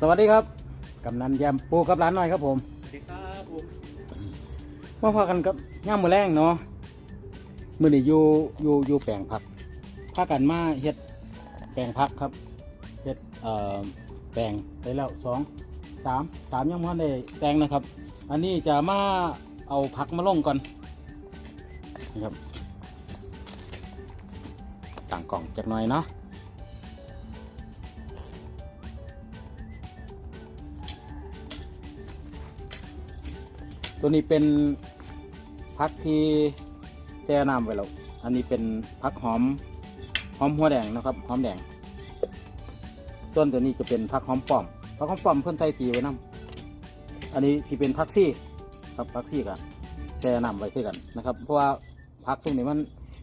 สวัสดีครับกำนันแยมปูกับร้านหน่อยครับผมสวัสดีครับผมมาพอกันกับย่ามมือแรงเนาะมือนี่อยู่อยู่อยู่แปลงผักพากันมาเฮ็ดแปลงผักครับเฮ็ดเอ่อแปลงได้แล้วสองสามสามยังพอได้แปลงนะครับ อันนี้จะมาเอาผักมาลงก่อนนะครับต่างกล่องจักหน่อยเนาะ ตัวนี้เป็นพักที่แช่น้ำไว้แล้ว อันนี้เป็นพักหอมหอมหัวแดงนะครับหอมแดง ส่วนตัวนี้จะเป็นพักหอมป้อมพักหอมป้อมเพิ่นใส่สีไว้น้ำอันนี้ที่เป็นพักซี่ครับพักซี่กันแช่น้ำไว้คือกันนะครับ เพราะว่าพักตรงนี้มัน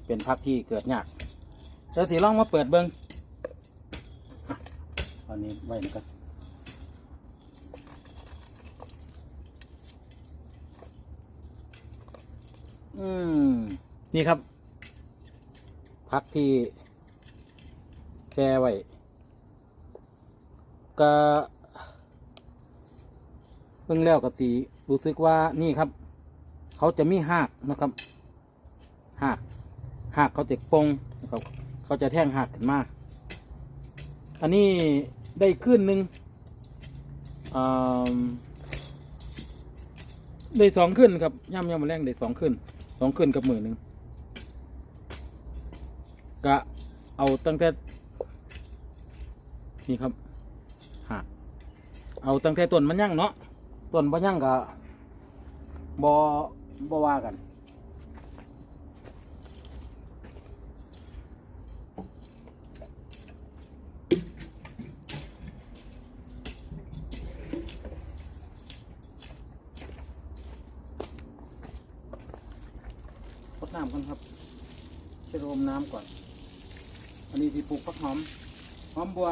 เป็นพักที่เกิดยากเดี๋ยวสีล่องมาเปิดเบิ้งอะอันนี้ไว้นะครับ อืมนี่ครับ พักที่แช่ไว้ก็เพิ่งแล้วกับสีรู้สึกว่านี่ครับ เขาจะมีหากนะครับหากหากเขาจะปงนะครับเขาจะแท่งหากขึ้นมาอันนี้ได้ขึ้นหนึ่งอ่า ได้สองขึ้นครับย่ำย่ำมาแรงได้สองขึ้นสองขึ้นกับหมื่นหนึ่งกะเอาตั้งแต่นี่ครับหากเอาตั้งแต่ต้นมันยั่งเนาะต้นมันยั่งกะบอบอว่ากัน รดน้ำก่อนครับจะรมน้ำก่อน อันนี้ที่ปลูกฟักหอม หอมบัว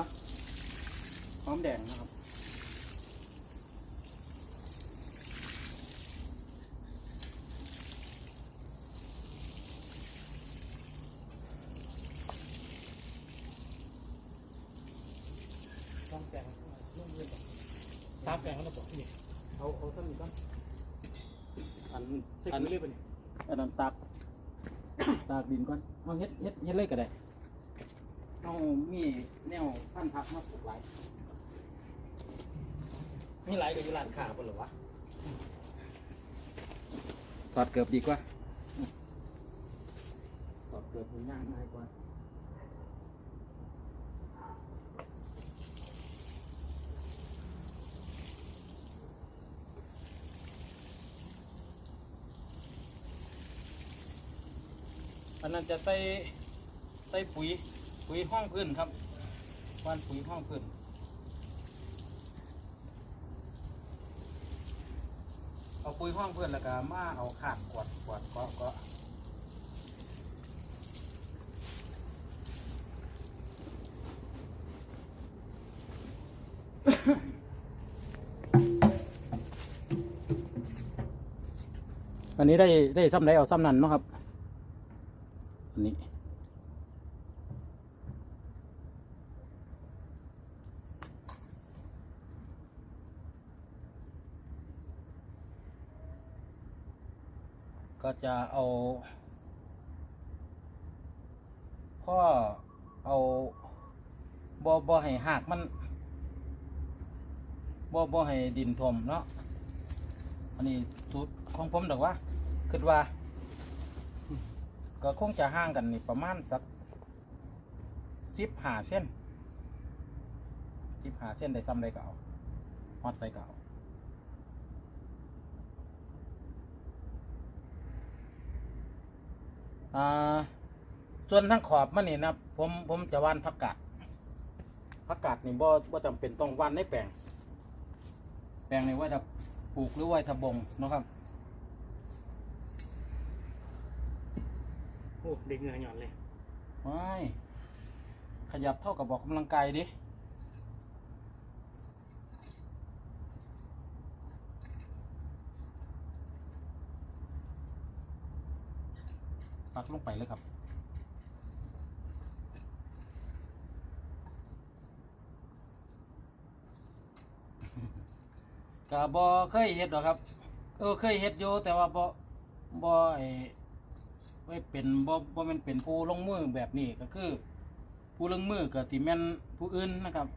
หอมแดงนะครับ ต้องแกงนุ่มเลยก่อนตามแกงแล้วบอกนี่เอาเอาท่านนี้ก่อนอันใส่อันปุ๋ยเลยป่ะนี่อันนั้นตากตากดินก่อนเอาเฮ็ดเฮ็ดเฮ็ดเลยก็ได้เอามีแนวพันธุ์ผักมาปลูกไว้มีหลายกับอยู่ร้านค้าป่ะหรอวะถอดเกือบดีกว่าถอดเกือบมันยากง่ายกว่า อันนั้นจะใส่ใส่ปุ๋ยปุ๋ยห้องพื้นครับว่านปุ๋ยห้องพื้นเอาปุ๋ยห้องพื้นแล้วก็มาเอาขางกวาดกวาดก็ก็อันนี้ได้ได้ซ้ำไหนเอาซ้ำนั้นเนาะครับ จะเอาพ่อเอาบ่บ่ให้หากมันบ่บ่ให้ดินถมเนาะอันนี้สูตรของผมดอกว่าคิดว่า ก็คงจะห่างกันนี่ประมาณสักสิบหาเส้นสิบหาเส้นได้ซ้ำได้ก็เอาฮอดใส่ก็เอา อ่าส่วนทั้งขอบมันนี่นะผมผมจะว่านผักกาดผักกาดนี่บ่บ่จำเป็นต้องว่านในแปลง แปลงในไว้ถ้าปลูกหรือไว้ถ้าบงเนาะครับโอ้เด็กเหงื่อหย่อนเลยไม่ขยับเท่ากับบอกกำลังกายดิ ลงไปเลยครับก็บ่เคยเฮ็ดหรอกครับ เออเคยเฮ็ดอยู่แต่ว่าบ่บ่ไอ้ไว้เป็นบ่บ่แม่นเป็นผู้ลงมือแบบนี้ก็คือ ผู้ลงมือก็สิแมนผู้อื่นนะครับ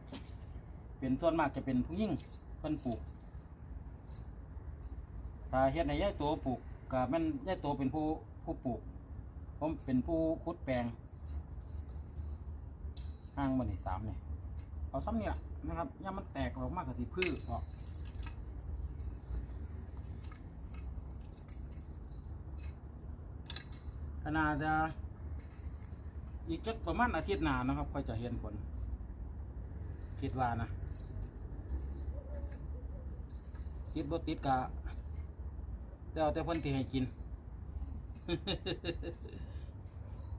เป็นส่วนมากจะเป็นผู้หญิงเพิ่นปลูกถ้าเฮ็ดให้ยายตัวปลูกก็แม่นยายตัวเป็นผู้ผู้ปลูก ผมเป็นผู้ขุดแปลงห้างมันนี่สามเนี่ยเอาซ้ำเนี่ยนะครับย่ามันแตกออกมากกว่าสิพืชออกขนาดจะอีกจักประมาณอาทิตย์หน้านะครับค่อยจะเห็นผลคิดว่านะติดบ่ติดกะแต่เอาแต่เพิ่นสิให้กิน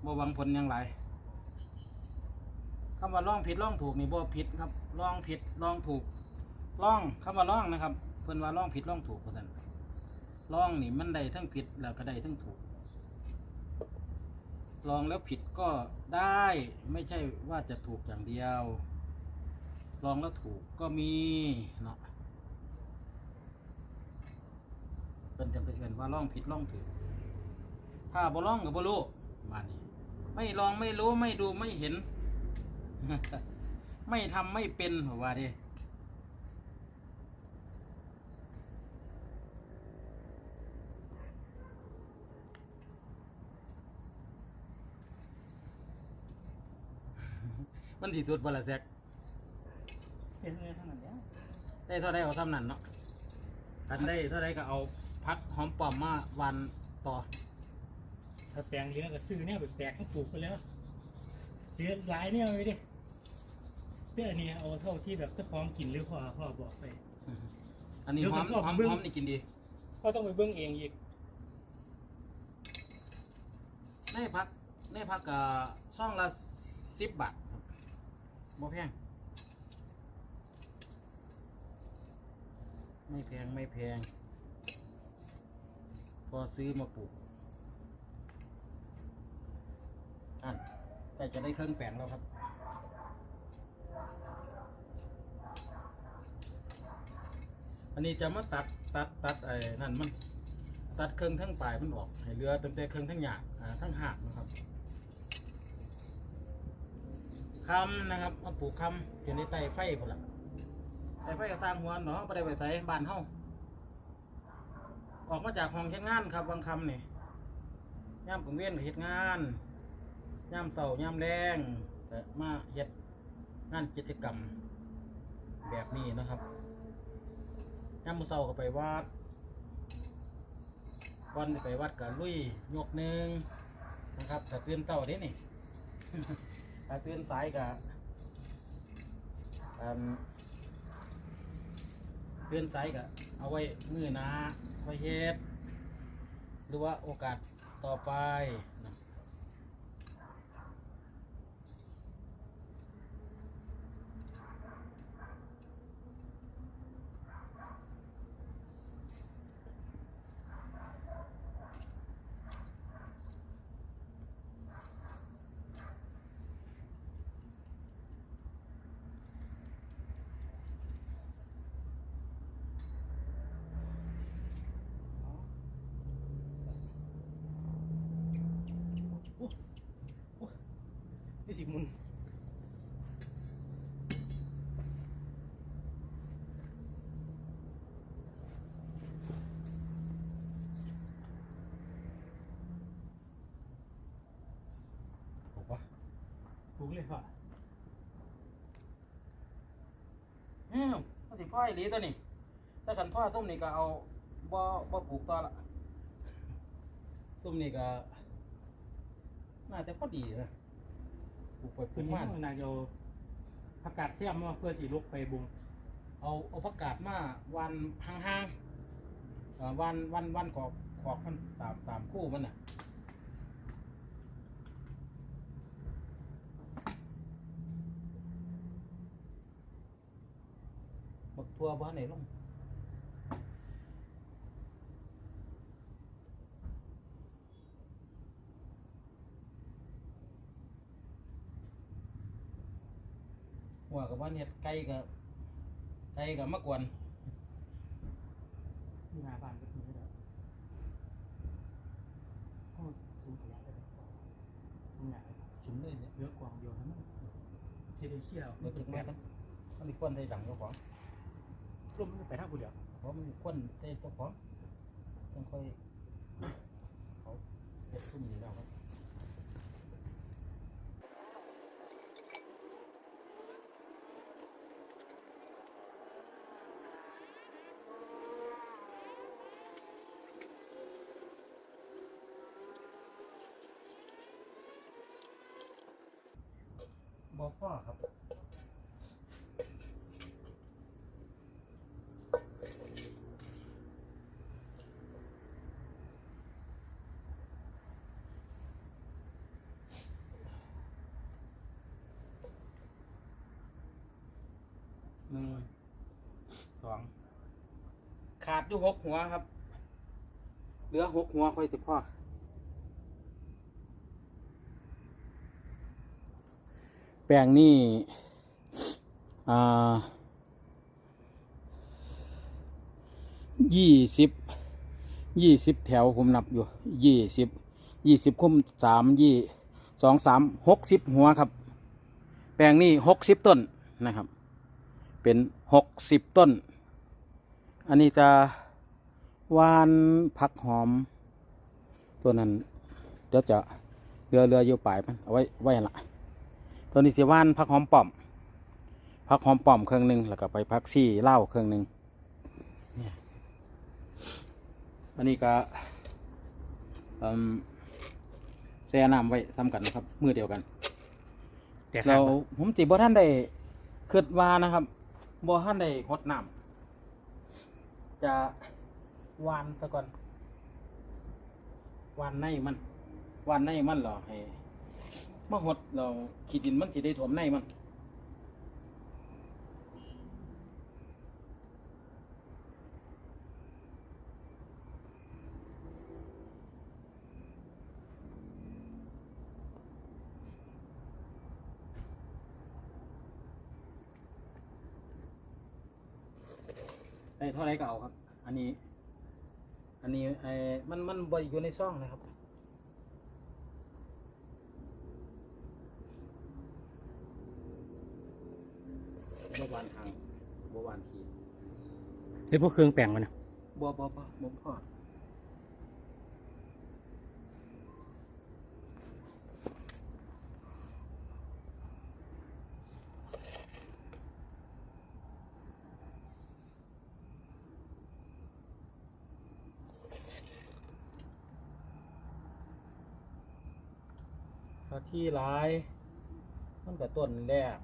บ่หวังผลหยังไรคำว่าล่องผิดล่องถูกนี่บ่ผิดครับล่องผิดล่องถูกล่องคำว่าล่องนะครับ เพิ่นว่าล่องผิดล่องถูกว่าซั่นล่องนี่มันได้ทั้งผิดแล้วก็ได้ทั้งถูกลองแล้วผิดก็ได้ไม่ใช่ว่าจะถูกอย่างเดียว ลองแล้วถูกก็มีเนาะเป็นจังเอินว่าล่องผิดล่องถูกถ้าบ่ลองกับบ่รู้มานี่ ไม่ลองไม่รู้ไม่ดูไม่เห็น ไม่ทำไม่เป็นว่าดิมันที่สุดบละแซกเป็นเงินทั้งนั้นแล้วได้เท่าไรเอาซ้ำนั่นเนาะกันได้เท่าไรก็เอาพักหอมปอมมาวันต่อ ถ้าแปลงเลี้ยงก็ซื้อเนี่ยไปแปลกทั้งปลูกไปแล้วเลี้ยงหลายเนี่ยไปดิเพื่ออันนี้เอาเท่าที่แบบเจ้าของกินหรือพ่อพ่อบอกไป อันนี้เดี๋ยวหอมผมก็หอมเบิ่งหอมนี่กินดี ก็ต้องไปเบิ้งเองอีกในพักในพักกับช่องละสิบบาทครับบ่แพงไม่แพงไม่แพง พอซื้อมาปลูก อันแต่จะได้เครื่องแปลงแล้วครับ อันนี้จะมาตัดตัดตัดไอ้นั่นมัน ตัดเครื่องทั้งปลายมันออกให้เหลือเตั้งแต่เครื่องทั้งหยาดทั้งหากนะครับคำนะครับมาปลูกคำอยู่ในไตไฟพุ่นละไตไฟก็สร้างหัวเนาะไปได้ไปใส่บานเฮาออกมาจากห้องเฮ็ดงานครับบางคำนี่ย่ามกลางเวียนก็เฮ็ดงาน ย่ามเสาย่ามแรงก็มาเฮ็ดงานกิจกรรมแบบนี้นะครับย่ามมื้อเสาก็ไปวัดวันไปวัดกับลุยยกหนึ่งนะครับถ้าตื่นเต้าเด้นี่ถ้าตื่นสายกับอืมตื่นสายกับเอาไว้มือหนาไว้เฮ็ดหรือว่าโอกาสต่อไปนะ นี่ สิมุนถูกปะปลูกเลยพ่ออืมมันสิพ่อไอ้หลีตัวนี้ ถ้าขันพ่อส้มนี่ก็เอาบ่บ่ปลูกต่อละส้มนี่ก็ น่าจะพอดีนะ ปลูกไปปลูคืนกนี้มานายเอาผักกาดเทียมมาเพื่อที่ลุกไปบุงเอาเอาผักกาดมาวันห่างๆเอ่อวันวันวันขอบขอบมันตามตามคู่มันน่ะบักทัวบ้านไหนลง กับบ้านเห็ดไก่กับไก่กับมะกวนที่หน้าบ้านก็มีแล้วก็สูงขยะได้เป็นกองมันใหญ่ชุมเลยเนี่ยเยอะกว่าเดียวทั้งนั้นสิได้เชี่ยวเด็กแม่กันมันมีควนได้ดังเจ้าของร่วมนไปทางผู้เดียวเพราะมันมีควนได้เจ้าของต้องค่อยเขาเด็ดซุ่มนี้แล้วครับ บอพ่อครับหนึ่งสองขาดอยู่หกหัวครับ เหลือหกหัวค่อยติพ่อ ปลงนี่ยี่สิบยี่สิบแถวผมนับอยู่ยี่สิบยี่สิบคุ้มสามยี่สองสามหกสิบหัวครับ แปลงนี่หกสิบต้นนะครับ เป็นหกสิบต้น อันนี้จะวานผักหอม ตัวนั้นเดี๋ยวจะเรือเรืออยู่ปลายมันเอาไว้ไว้หั่นละ ตัวนี้สิว่านผักหอมป้อมผักหอมป้อมเครื่องหนึ่งแล้วก็ไปผักซี่เหล้าเครื่องหนึ่งเนี่ยอันนี้ก็เอิ่มแช่น้ำไว้ซ้ำกันนะครับมือเดียวกันแต่เราเราผมติบ่ท่านได้คิดว่านะครับบ่ท่านได้หดน้ำจะหวานซะก่อนหวานในมันหวานในมันเหรอให้ มาหดเราขีดดินมันสิได้ถมในมันได้เท่าไรก็เอาครับ อันนี้ อันนี้ไอ้มันมันบริอยู่ในซ่องนะครับวานทางบวานที ได้พวกเครื่องแปลงมันนะบัวบัวบัวบัวพ่อที่ร้ายมันกับต้นแรก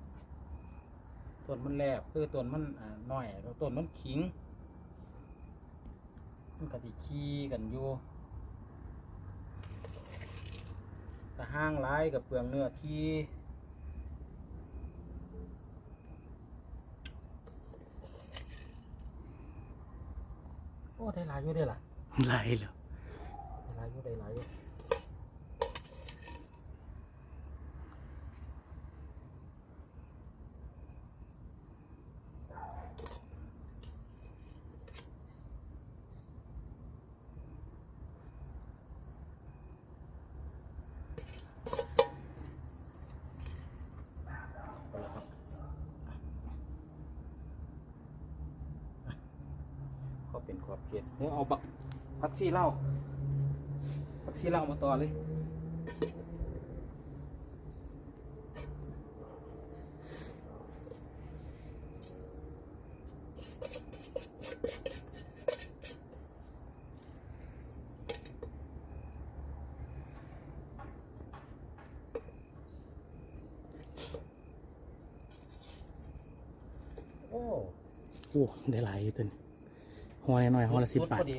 ต้นมันแรกคือต้นมันอ่าน้อยแล้วต้นมันขิง มันก็สิขี้กันอยู่แต่ห้างร้ายกับเปลืองเนื้อที่โอ้ได้หลายอยู่ได้อล่ะไหลเหรอได้หลายอยู่ได้หลายอยู่เอาละครับก็เป็นขอบเขตเดี๋ยวเอาบัก พักซี่เหล้าพักซี่เหล้ามาต่อเลยโอ้ โอ้ ได้หลายอยู่ตัวนี้หัวน้อยๆหัวละสิบบาท พอดี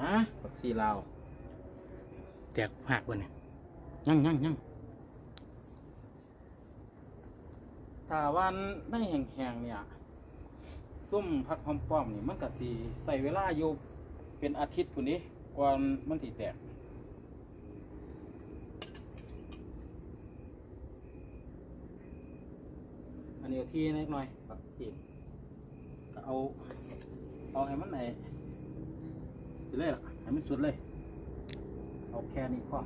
ฮะผักชีลาวแตกหักบนเนี่ยยังยังยังถ้าวันไม่แห้งๆเนี่ยซุ่มผักหอมป้อมนี่มันก็สิใส่เวลาอยู่เป็นอาทิตย์พุ่นนี้ก่อนมันสิแตกอันนี้เอาที่นิดหน่อยผักชีก็เอาเอาให้มันไหน ไปเลยล่ะให้มันสุดเลย เอาแค่นี้พอ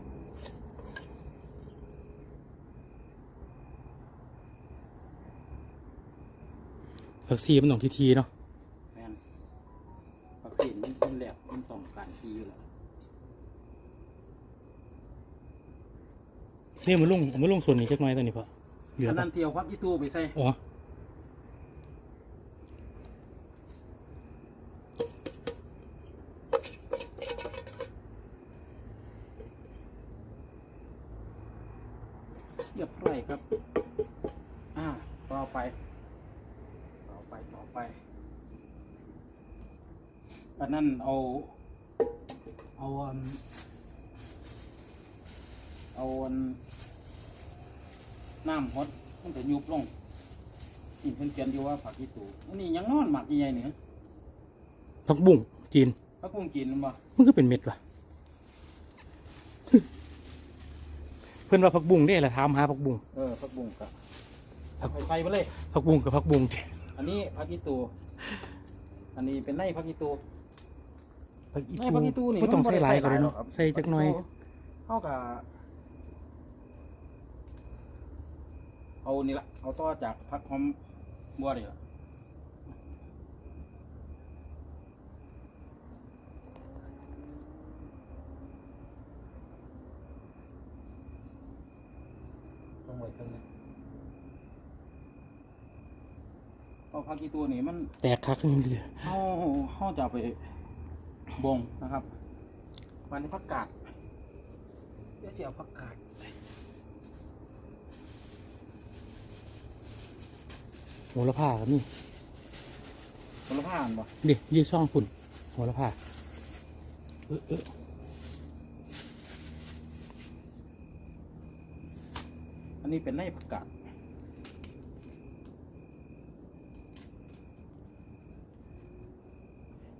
ผักชีมันต้องทีๆเนาะแมนผักชีมันเป็นแหลกมันต้องการทีอยู่แล้วนี่มันลงมันลงส่วนนี้จักหน่อยตัวนี้พอเหลืออันปะนั้นเที่ยวพักยี่ตู้ไปใส่อ๋อ เรียบร้อยครับ อ่า ต่อไป ต่อไป ต่อไป อันนั้นเอา เอาอันเอาอันน้ำฮดมันจะยุบลง นี่เพิ่นเขียนอยู่ว่าผักอีตูอันนี้ยังนอนหมักใหญ่ๆเนี่ยผักบุ้งจีนผักกุ้งกินบ่มันก็เป็นเม็ดว่ะเพื่อนว่าผักบุ้งได้ละถามหาผักบุ้งเออผักบุ้งกะเอาไปใส่ไปเลยผักบุ้งกับผักบุ้งอันนี้ผักอีตูอันนี้เป็นในผักอีตูผักอีในผักอีตูนี่ก็ต้องมันบ่ใส่ได้หลายก็ได้หรเนาะครับใส่จักหน่อยเท่ากับเอานี่ละเอาต่อจากผักหอม บัวนี่ละต้องไว้ตรงนี้เพราะผักอีตูนี่มันแตกคักนี่ดิเขาเขาจะเอาไปบงนะครับวันนี้ผักกาดเดี๋ยวจะเอาผักกาด โหระพาครับนี่ผลผ้าอันบ่ดิยืดซ่องฝุ่นโหระพาเออเอออันนี้เป็นในผักกาด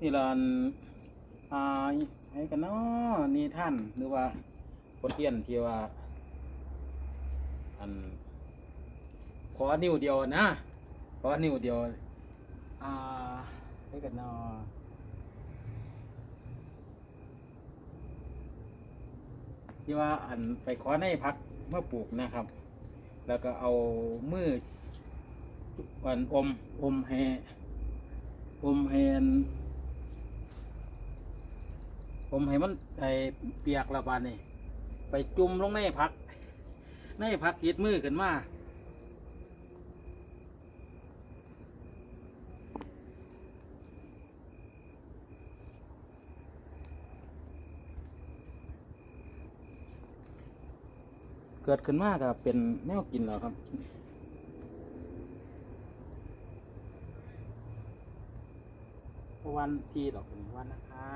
นี่ละอันอ่าไอ้กันเนาะนี่ท่านหรือว่าบทเรียนที่ว่า อันขอนิ้วเดียวนะข อนิ้วเดียว อ่าไอ้กันเนาะที่ว่าอันไปขอในพักเมื่อปลูกนะครับ แล้วก็เอามืออันอมอมให้อมให้อันอมให้มันไอเปียกระบาดนี่ไปจุ่มลงในพัก ในพักติดมือขึ้นมา เกิดขึ้นมาก็เป็นแนวกินแล้วครับวันที่ดอกเป็นวันนะคะ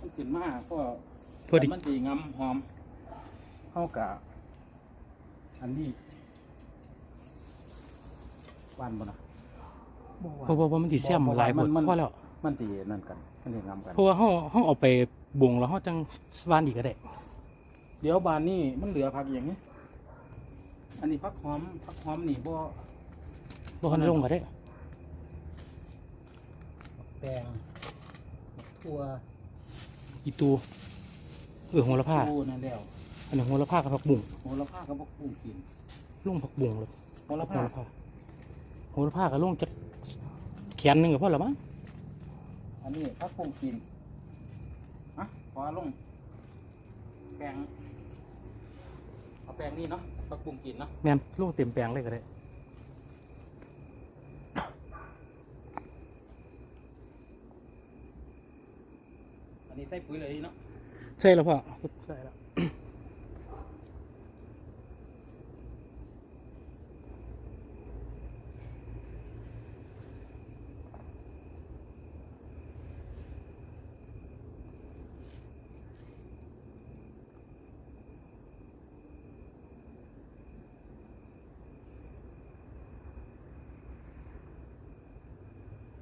มัน ขึ้นมาก็พอดีมันสีงำหอมเข้ากับอันนี้หวานบ่นะเพราะว่ามันสิแซ่บบ่บ่หลายหมดมันมัน พอแล้วมันสีนั่นกัน มันสีงำกัน เพราะว่าเฮาเฮาเอาไปบุงแล้วเฮาจังสวานอีกก็ได้ เดี๋ยวบานนี่มันเหลือผักอย่างนี้ อันนี้ผักหอมผักหอมนี่บ่บ่คันลงก็ได้ แปงทั่ว อีตูเออโหระพาตู้นั่นแล้วอันนี้โหระพากับผักบุ้งโหระพากับพวกกุ้งกินลงผักบุ้งเลยโหระโหพาระพาโหระพาก็ลงจักแขนหนึงก็พอแล้วมั้งอันนี้ผักกุ้งกินอะพอลงแปงเอาแปงนี่เนาะผักกุ้งกินเนาะแม่นลงเต็มแปลงเลยก็ได้ นนี้ใส่ปุ๋ยเลยเนาะใช่แล้วพ่อใช่แล้ว อ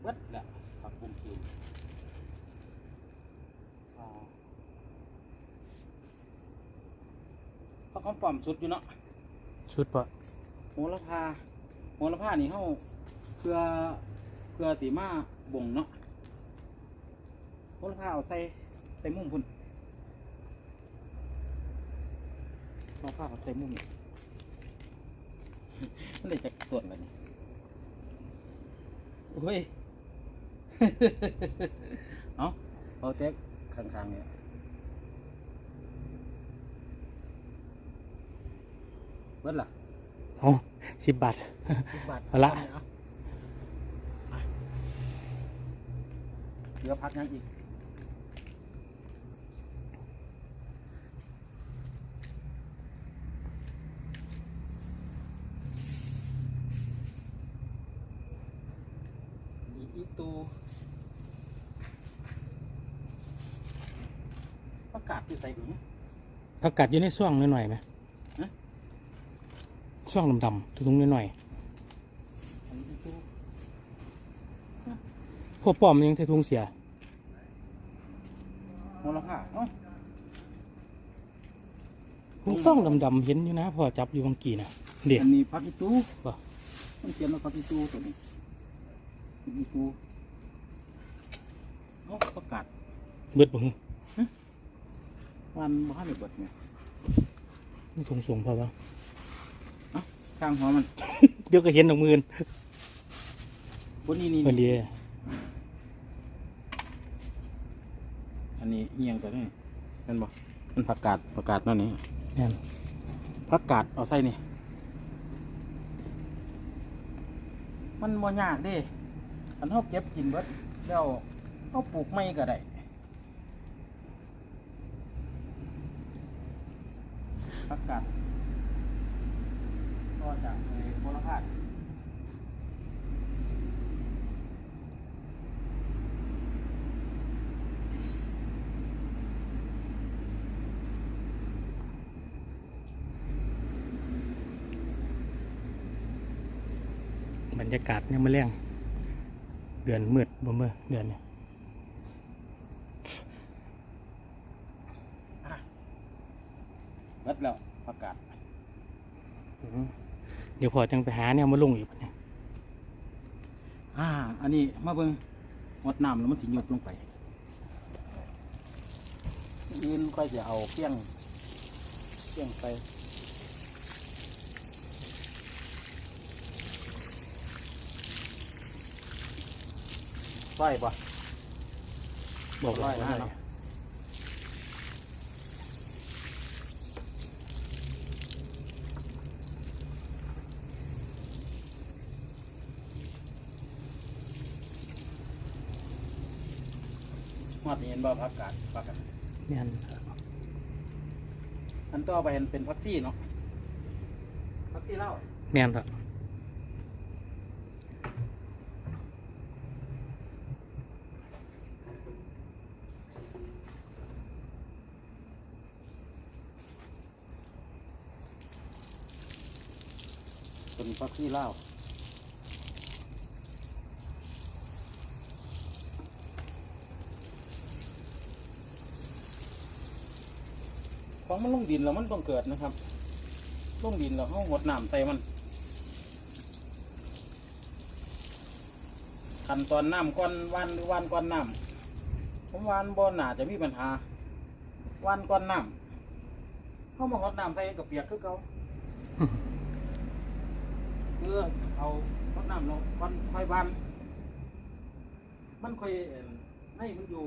บิดแหละผักบุ้งจีนอ๋อ ผักหอมป้อมสุดอยู่เนาะชุดปะโหระพาโหระพานี่เฮาเพื่อเพื่อสีมาบ่งเนาะโหระพาเอาใส่ใส่มุมพุ่นโหระพาเอาใส่มุมนี่ มันเลยจะส่วนอะไรนี่โอ้ย เอาเอาแจ๊กข้างๆเนี่ยเบิดล่ะโอ้สิบบาทสิบบาทเอาละเอาอะเหลือพักยังอีกอีอีตูประกาศอยู่ใส่ถุงผักกัดอยู่ในช่วงหน่อยๆไหมฮะ ช่วงดำๆทุ่งๆหน่อยอันนี้อีตูๆพวกป้อมยังเททุ่งเสียโหระพาเอ้าทุ่งช่องดำๆเห็นอยู่นะพอจับอยู่บางกี่นะเดี๋ยวอันนี้พักอีตูบ่มันเขียนว่าพักอีตูตัวนี้อีตูเอ้าประกาศเบิดบ่ฮึวันบ้านในเบิดเนี่ยนี่ทุ่งสูงพอปะ ข้างหัวมันเดี๋ยวก็เห็นดอกมือนบนนี้นี่พอดีอันนี้เอียงตัวนี้เป็นบ่มันผักกาดผักกาดนั่นนี่นั่นผักกาดเอาใส่นี่ มันบ่ยากเด้อันเฮาเก็บกินเบิดแล้วเฮาปลูกไม่ก็ได้ผักกาด ก็จากในโคราชบรรยากาศยังมาแรงเดือนมืดบ่เมื่อเดือนเนี่ย เบิดแล้วผักกาด เดี๋ยวพอจังไปหาเนี่ยมาลงอีกเนี่ยอ่า อันนี้มาเบิ่งหดน้ำแล้วมันสิหยบลงไปยืนก็จะเอาเพียงเพียงไปไหวปะบอกร้ว่าอยห้เนาะ นี่เห็นบ่พักกาดพักกาดเนี่ยอันต่อไปเห็นเป็นพักซี่เนาะพักซี่เหล้าแม่นครับเป็นพักซี่เหล้า ของมันลงดินแล้วมันต้องเกิดนะครับลงดินแล้วเขาหดน้ำใส่มันขั้นตอนน้ำก้อนวันหรือวันก้อนน้ำผมวานบ่หนาจะมีปัญหา วันก้อนน้ำเขามาหดน้ำใส่กับเปียกคือเขาเพื่อเอาหดน้ำเราก้อนค่อยวัน มันค่อยเอิ่นให้มันอยู่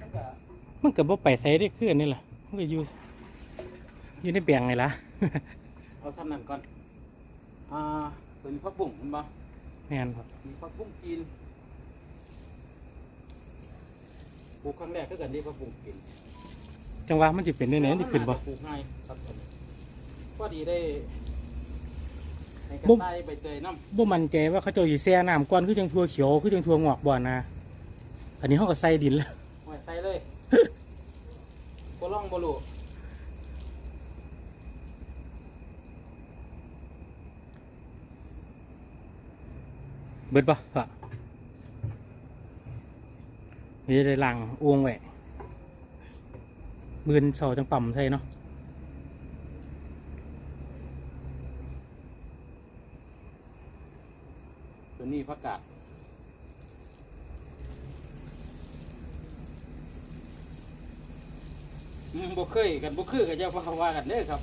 มันก็ มันก็บ่ไปไสได้คืออันนี่ล่ะมันก็อยู่อยู่ในแปลงไงล่ะ เอาซ้ำนั่นก่อน อ่าเป็นผักบุ้งเห็นปะแม่นครับมีผักบุ้งจีนปลูกครั้งแรกก็กันที่ผักบุ้งจีนจังหวะมันจะเป็นเนื้อไหนที่ขึ้นบ่ปลูกง่ายครับผมพอดีได้ให้กบุ้ระมต่ายใบเตยน้บ่มั่นใจว่าเขาเจ้าสิแช่น้ำก่อนคือจังทั่วเขียวคือจังทั่วงอกบ่นะอันนี้เฮาก็ใส่ดินแล้วำไว้ใส่เลยบ่ล่ องบ่ลูบเบิดปะปะนี่ได้ลังอ้วงไว้มือนเสาจังปั่มใช่เนาะตัวนี้ผักกาด อืมบ่เคยกันบ่คือกันจะว่าว่ากันเด้อครับ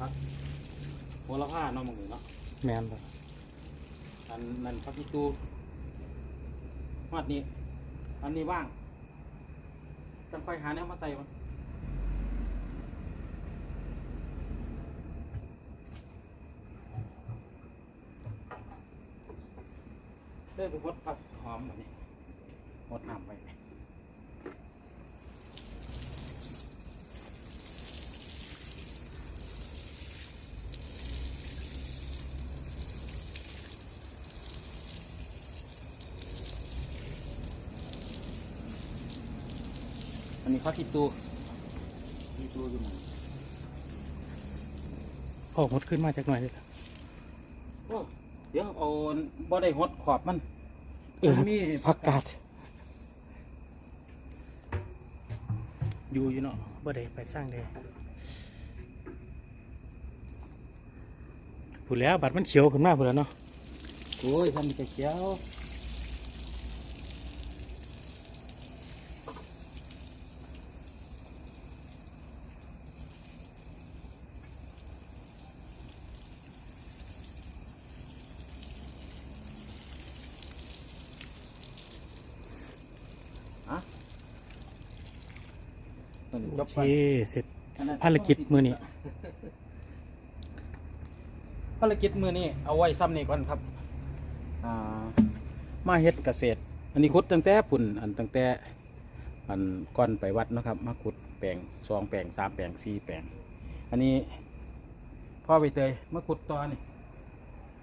พักโหระพาเนาะมึงเนาะแมนปะอันนั้นพักอีตูฮอดนี้ อันนี้ว่างจังค่อยหาแนวมาใส่มัน ได้ไปหดผักหอมแบบนี้หดน้ำไปอันนี้พักอีตูอีตูอยู่หมั้งออกหมดขึ้นมาจากหน่อยเลยโอ้ เดี๋ยวเอาบ่ได้หดขอบมันเออมันมีผักกาดอยู่อยู่เนาะบ่ได้ไปสร้างเลยพูดแล้วบัตรมันเขียวขึ้นมาพูดแล้วเนาะโอ้ยทำมีแต่เขียว มัน โอ จบ เคไปเสร็จภารกิจมื้อนี้ภารกิจมือนี้เอาไว้ซ้ำนี่ก่อนครับอ่ามาเฮ็ดเกษตร อันนี้ขุดตั้งแต่ปุ่นอันตั้งแต่อันก่อนไปวัดเนาะครับ มาขุดแปลงสองแปลงสามแปลงสี่แปลง อันนี้พ่อไปเตยมาขุดต่อนี่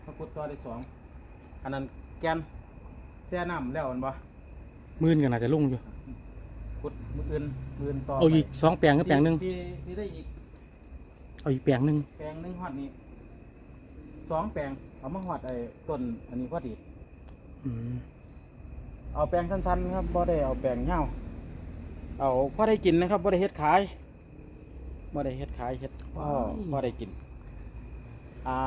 มาขุดต่อได้สองอันนั้นแกนแช่น้ำแล้วอันบ่มื่นกันอาจจะลุ่งอยู่ ขุดมืออื่นมืออื่นต่อเอาอีกไปสองแปลงก็แปลงหนึ่งที่ที่ได้อีกเอาอีกแปลงหนึ่งแปลงหนึ่งฮอดนี้สองแปลงเอามาฮอดไอ้ต้นอันนี้พอดีอืมเอาแปลงสั้นๆครับบ่ได้เอาแปลงเหี่ยวเอาพอได้กินนะครับบ่ได้เฮ็ดขายบ่ได้เฮ็ดขายเฮ็ดพ่อบ่ได้กินอ่า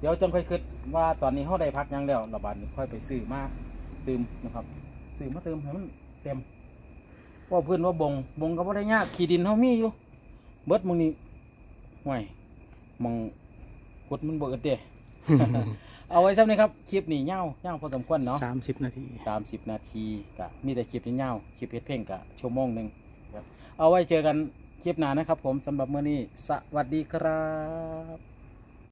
เดี๋ยวจังค่อยคิดว่าตอนนี้เฮาได้พักหยังแล้วระบาดนี้ค่อยไปซื้อมาเติมนะครับซื้อมาเติมให้มันเต็ม เพราะเพื่อนว่าบงบงก็บ่ได้ยากขี้ดินเฮามีอยู่ เบิดหมึงนี้ห่วยหมองขุดมันบ่เอิดเด้เอาไว้ซ้ำนี้ครับคลิปนี้ยาวยาวพอสมควรเนาะสามสิบนาทีสามสิบนาทีกะมีแต่คลิปที่ยาวคลิปเพชรเพ่งกะชั่วโมงหนึ่งครับเอาไว้เจอกันคลิปหน้านะครับ ผมสำหรับเมื่อนี้สวัสดีครับ